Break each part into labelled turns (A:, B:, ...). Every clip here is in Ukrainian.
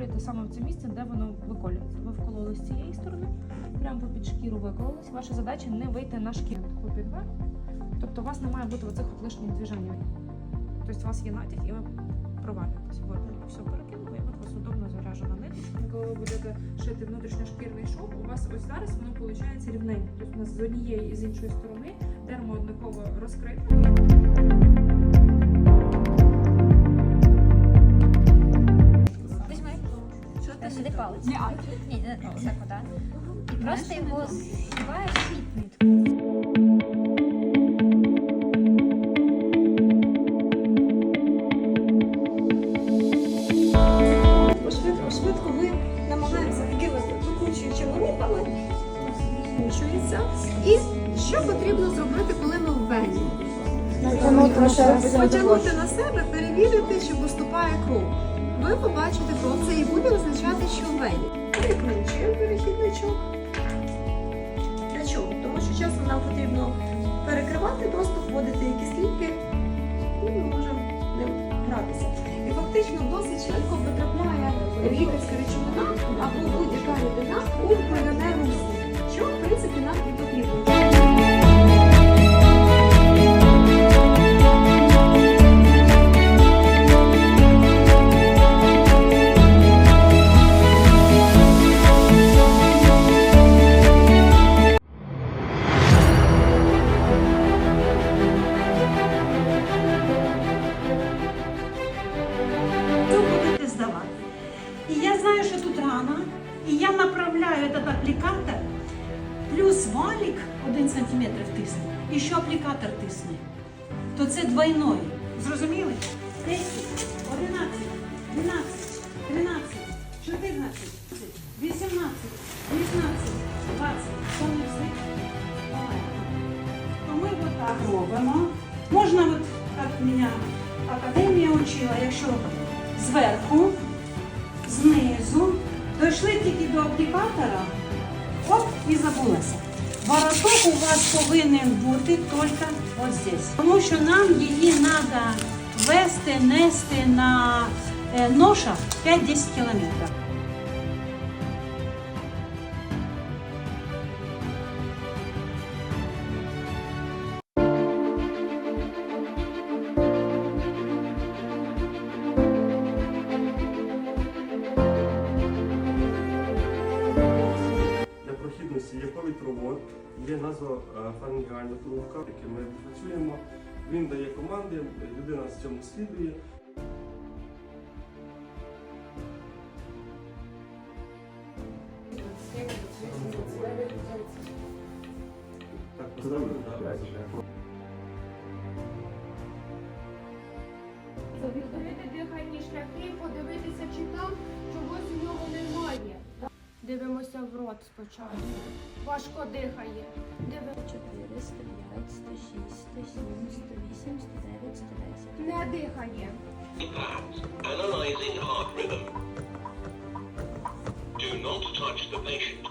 A: Вколюєте саме в це місце, де воно виколюється. Ви вкололи з цієї сторони, прямо під шкіру викололись. Ваша задача не вийти на шкіру таку підверх. Тобто у вас не має бути оцих лишніх движень. Тобто у вас є натяг і ви провалюєтесь. Все перекинули, і от вас удобно заряджена ниточка. Коли ви будете шити внутрішньошкірний шов, у вас ось зараз воно виходить рівненько. Тобто у нас з однієї і з іншої сторони дермо однаково розкрите.
B: Так, да. І просто його зшиваєш нитку.
C: Швидко, швидко ми намагаємося такими викручуючими нитами. Викручується. І що потрібно зробити, коли ми в? Потягнути на себе, перевірити, чи поступає кров. Ви побачите кров, це і буде означати, що в вені. Перекручуємо перехідничок. Для чого? Тому що часом нам потрібно перекривати доступ, вводити
D: здавати? І я знаю, що тут рана, і я направляю этот аплікатор, плюс валік 1 см тисне, і що аплікатор тисне. То це двойной. Зрозуміли? 10, 11, 12, 13, 14, 18, 19, 20. Що не все? Давай. То ми отак робимо. Можна, от, як мене академія учила, якщо зверху, знизу, дійшли тільки до аплікатора, оп, і забулася. Вороток у вас повинен бути тільки ось здесь. Тому що нам її треба вести, нести на е, ношах 5-10 кілометрів.
E: Прохідності є повітровод, є назофарингеальна трубка, яким ми працюємо. Він дає команди, людина з цьому слідує. Так, поставили, так.
F: Відкрити дихальні шляхи, подивитися, чи там чогось у нього немає. Дивимося в рот спочатку. Важко дихає. Дивимося.
B: 4, 105, 106, 107, 108, 109, 110.
F: Не дихає.
G: Analyzing heart rhythm. Do not touch the patient.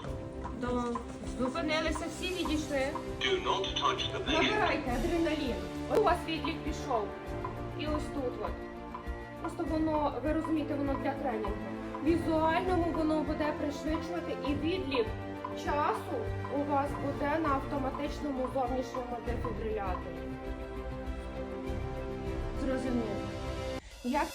F: До... Зупинилися, всі відійшли.
G: Do not touch the patient.
F: Набирайте адреналін. Ось У вас відлік пішов. І ось тут от. Просто воно, ви розумієте, воно для тренінгу. Візуальному воно буде пришвидшувати і відлік часу у вас буде на автоматичному зовнішньому дефібриляторі. Зрозуміло. Як